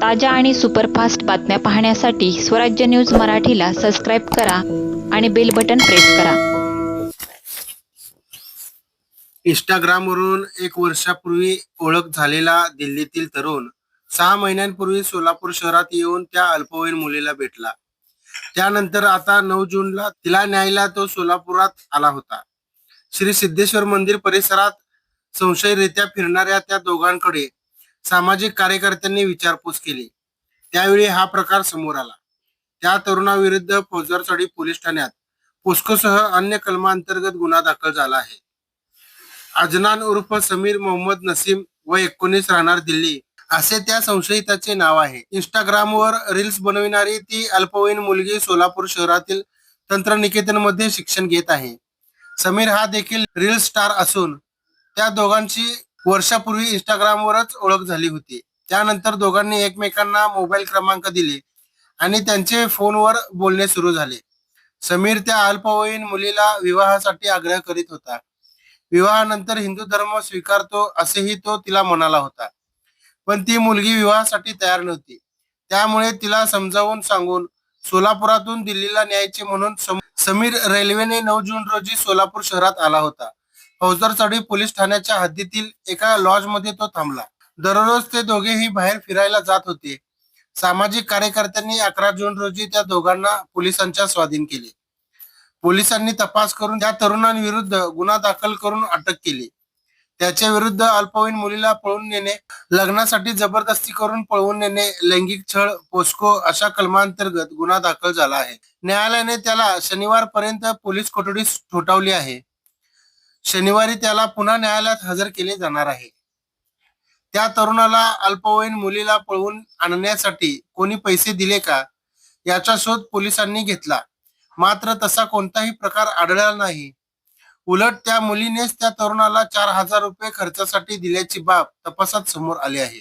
ताज्या आणि सुपरफास्ट बातम्या पाहण्यासाठी स्वराज्य न्यूज मराठीला सबस्क्राईब करा आणि बेल बटन प्रेस करा. इंस्टाग्रामवरून एक वर्षापूर्वी ओळख झालेला दिल्लीतील तरुण सहा महिन्यांपूर्वी सोलापूर शहरात येऊन त्या अल्पवयीन मुलीला भेटला. त्यानंतर आता नऊ जूनला तिला न्यायला तो सोलापुरात आला होता. श्री सिद्धेश्वर मंदिर परिसरात संशयरित्या फिरणाऱ्या त्या दोघांकडे सामाजिक कार्यकर्त्यांनी विचारपूस केली. त्यावेळी हा प्रकार समोर आला. त्या तरुणाविरुद्ध फौजदारचाळी पोलीस ठाण्यात पोस्कोसह अन्य कलमांतर्गत गुन्हा दाखल झाला आहे. अजनान उर्फ समीर मोहम्मद नसीम व एकोणीस राहणार दिल्ली असे त्या संशयिताचे नाव आहे. इंस्टाग्रामवर रील्स बनविणारी ती अल्पवयीन मुलगी सोलापूर शहरातील तंत्रनिकेतनमध्ये शिक्षण घेत आहे. समीर हा देखील रील स्टार असून त्या दोघांची वर्षापूर्वी इंस्टाग्रामवरच ओळख झाली होती. त्यानंतर दोघांनी एकमेकांना मोबाईल क्रमांक दिले आणि त्यांचे फोनवर बोलणे सुरू झाले. समीर त्या अल्पवयीन मुलीला विवाहासाठी आग्रह करीत होता. विवाहानंतर हिंदू धर्म स्वीकारतो असेही तो तिला म्हणाला होता. पण ती मुलगी विवाहासाठी तयार नव्हती. त्यामुळे तिला समजावून सांगून सोलापुरातून दिल्लीला न्यायचे म्हणून सम- समीर रेल्वेने नऊ जून रोजी सोलापूर शहरात आला होता. फौजदार चढवी पोलीस ठाण्याच्या हद्दीतील एका लॉजमध्ये तो थांबला. दररोज ते दोघेही बाहेर फिरायला जात होते. सामाजिक कार्यकर्त्यांनी अकरा जून रोजी त्या दोघांना पोलिसांच्या स्वाधीन केले. पोलिसांनी तपास करून त्या तरुणांविरुद्ध गुन्हा दाखल करून अटक केली. त्याच्या विरुद्ध अल्पवयीन मुलीला पळून नेणे लग्नासाठी जबरदस्ती करून पळवून नेणे लैंगिक छळ पोस्को अशा कलमांतर्गत गुन्हा दाखल झाला आहे. न्यायालयाने त्याला शनिवारपर्यंत पोलीस कोठडी ठोठावली आहे. शनिवारी त्याला पुन्हा न्यायालयात हजर केले जाणार आहे. त्या तरुणाला अल्पवयीन मुलीला पळवून आणण्यासाठी कोणी पैसे दिले का? याचा शोध पोलिसांनी घेतला. मात्र तसा कोणताही प्रकार आढळला नाही. उलट त्या मुलीनेच त्या तरुणाला चार हजार रुपये खर्चासाठी दिल्याची बाब तपासात समोर आली आहे.